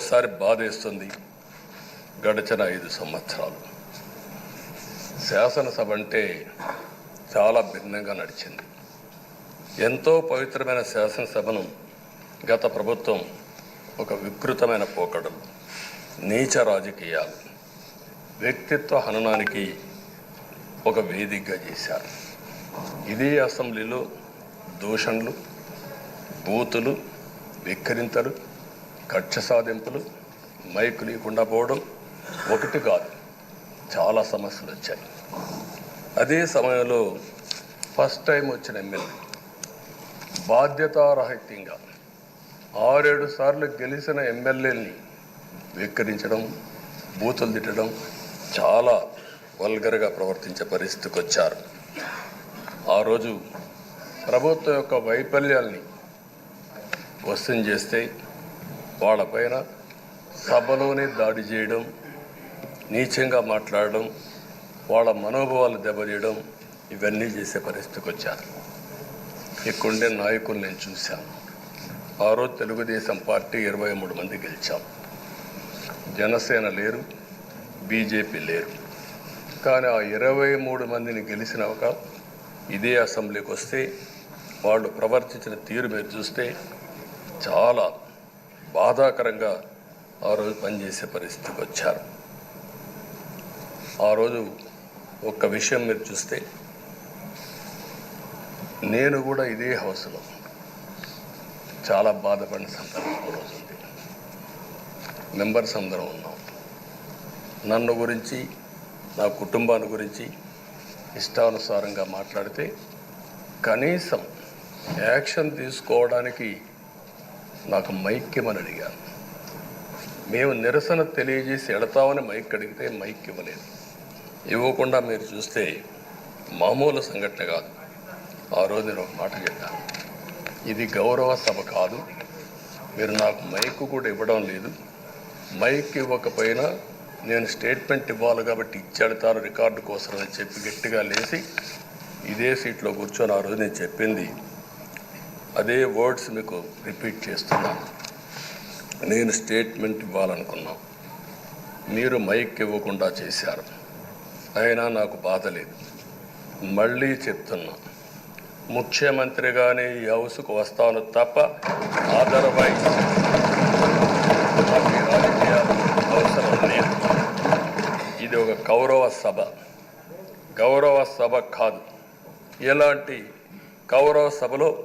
ఒక్కోసారి బాధేస్తుంది. గడిచిన ఐదు సంవత్సరాలు. శాసనసభ అంటే చాలా భిన్నంగా నడిచింది. ఎంతో పవిత్రమైన శాసనసభను గత ప్రభుత్వం ఒక వికృతమైన పోకడలు నీచ రాజకీయాలు వ్యక్తిత్వ హననానికి ఒక వేదికగా చేశారు. ఇదే అసెంబ్లీలో దూషణలు బూతులు విక్కరింతలు కక్ష సాధింపులు మైకు లేకుండా పోవడం ఒకటి కాదు. చాలా సమస్యలు వచ్చాయి. అదే సమయంలో ఫస్ట్ టైం వచ్చిన ఎమ్మెల్యే బాధ్యతారహిత్యంగా ఆరేడు సార్లు గెలిచిన ఎమ్మెల్యేని వెక్కరించడం బూతులు తిట్టడం చాలా వల్గర్గా ప్రవర్తించే పరిస్థితికి వచ్చారు. ఆ రోజు ప్రభుత్వం యొక్క వైఫల్యాల్ని క్వశ్చన్ చేస్తే వాళ్ళపైన సభలోనే దాడి చేయడం నీచంగా మాట్లాడడం వాళ్ళ మనోభావాలు దెబ్బతీయడం ఇవన్నీ చేసే పరిస్థితికి వచ్చారు. ఇక్కడుండే నాయకులు నేను చూశాను. ఆ రోజు తెలుగుదేశం పార్టీ ఇరవై మూడు మంది గెలిచాం. జనసేన లేరు బీజేపీ లేరు. కానీ ఆ ఇరవై మూడు మందిని గెలిచిన ఒక ఇదే అసెంబ్లీకి వస్తే వాళ్ళు ప్రవర్తించిన తీరు మీరు చూస్తే చాలా బాధాకరంగా ఆ రోజు పనిచేసే పరిస్థితికి వచ్చారు. ఆ రోజు ఒక్క విషయం మీరు చూస్తే నేను కూడా ఇదే హౌస్లో చాలా బాధపడిన సందర్భం రోజు ఉంది. మెంబర్స్ అందరం ఉన్నాం. నన్ను గురించి నా కుటుంబాన్ని గురించి ఇష్టానుసారంగా మాట్లాడితే కనీసం యాక్షన్ తీసుకోవడానికి నాకు మైక్ ఇవ్వమని అడిగాను. మేము నిరసన తెలియజేసి ఎడతామని మైక్ అడిగితే మైక్ ఇవ్వలేదు. ఇవ్వకుండా మీరు చూస్తే మామూలు సంఘటన కాదు. ఆ రోజు నేను ఒక మాట చెప్పాను. ఇది గౌరవ సభ కాదు. మీరు నాకు మైక్ కూడా ఇవ్వడం లేదు. మైక్ ఇవ్వకపోయినా నేను స్టేట్మెంట్ ఇవ్వాలి కాబట్టి ఇచ్చాడుతారు రికార్డు కోసం అని చెప్పి గట్టిగా లేచి ఇదే సీట్లో కూర్చొని ఆ రోజు నేను చెప్పింది అదే వర్డ్స్ మీకు రిపీట్ చేస్తున్నాను నేను స్టేట్మెంట్ ఇవ్వాలనుకున్నాం. మీరు మైక్ ఇవ్వకుండా చేశారు. అయినా నాకు బాధ లేదు. మళ్ళీ చెప్తున్నా. ముఖ్యమంత్రిగానే ఈ హౌస్కు వస్తాను తప్ప అదర్వైజ్ రాజకీయాలు అవసరం లేదు. ఇది ఒక గౌరవ సభ. గౌరవ సభ కాదు. ఎలాంటి గౌరవ సభలో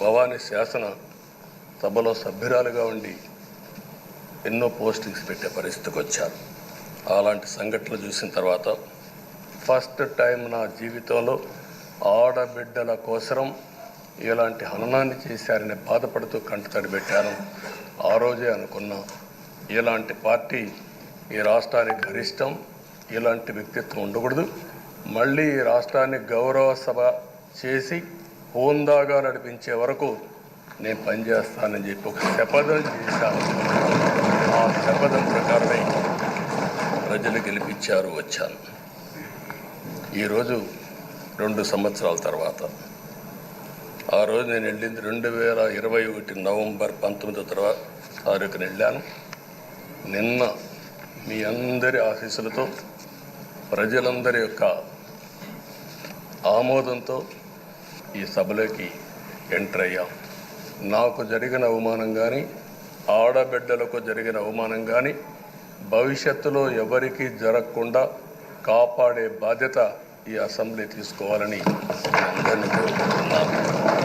భవానీ శాసన సభలో సభ్యురాలుగా ఉండి ఎన్నో పోస్టింగ్స్ పెట్టే పరిస్థితికి వచ్చారు. అలాంటి సంఘటనలు చూసిన తర్వాత ఫస్ట్ టైం నా జీవితంలో ఆడబిడ్డల కోసరం ఇలాంటి హననాన్ని చేశారని బాధపడుతూ కంటతడి పెట్టాను. ఆ రోజే అనుకున్నా ఇలాంటి పార్టీ ఈ రాష్ట్రానికి గరిష్టం ఇలాంటి వ్యక్తిత్వం ఉండకూడదు. మళ్ళీ ఈ రాష్ట్రాన్ని గౌరవ సభ చేసి హోందాగా నడిపించే వరకు నేను పనిచేస్తానని చెప్పి ఒక శపథం చేశాను. ఆ శపథం ప్రకారమే ప్రజలు గెలిపించారు వచ్చాను ఈరోజు రెండు సంవత్సరాల తర్వాత. ఆ రోజు నేను వెళ్ళింది రెండు వేల ఇరవై ఒకటి నవంబర్ పంతొమ్మిదో తర్వాత తారీఖున వెళ్ళాను. నిన్న మీ అందరి ఆశీస్సులతో ప్రజలందరి యొక్క ఆమోదంతో ఈ సభలోకి ఎంటర్ అయ్యాం. నాకు జరిగిన అవమానం కానీ ఆడబిడ్డలకు జరిగిన అవమానం కానీ భవిష్యత్తులో ఎవరికీ జరగకుండా కాపాడే బాధ్యత ఈ అసెంబ్లీ తీసుకోవాలని అందరినీ కోరుకుంటున్నాను.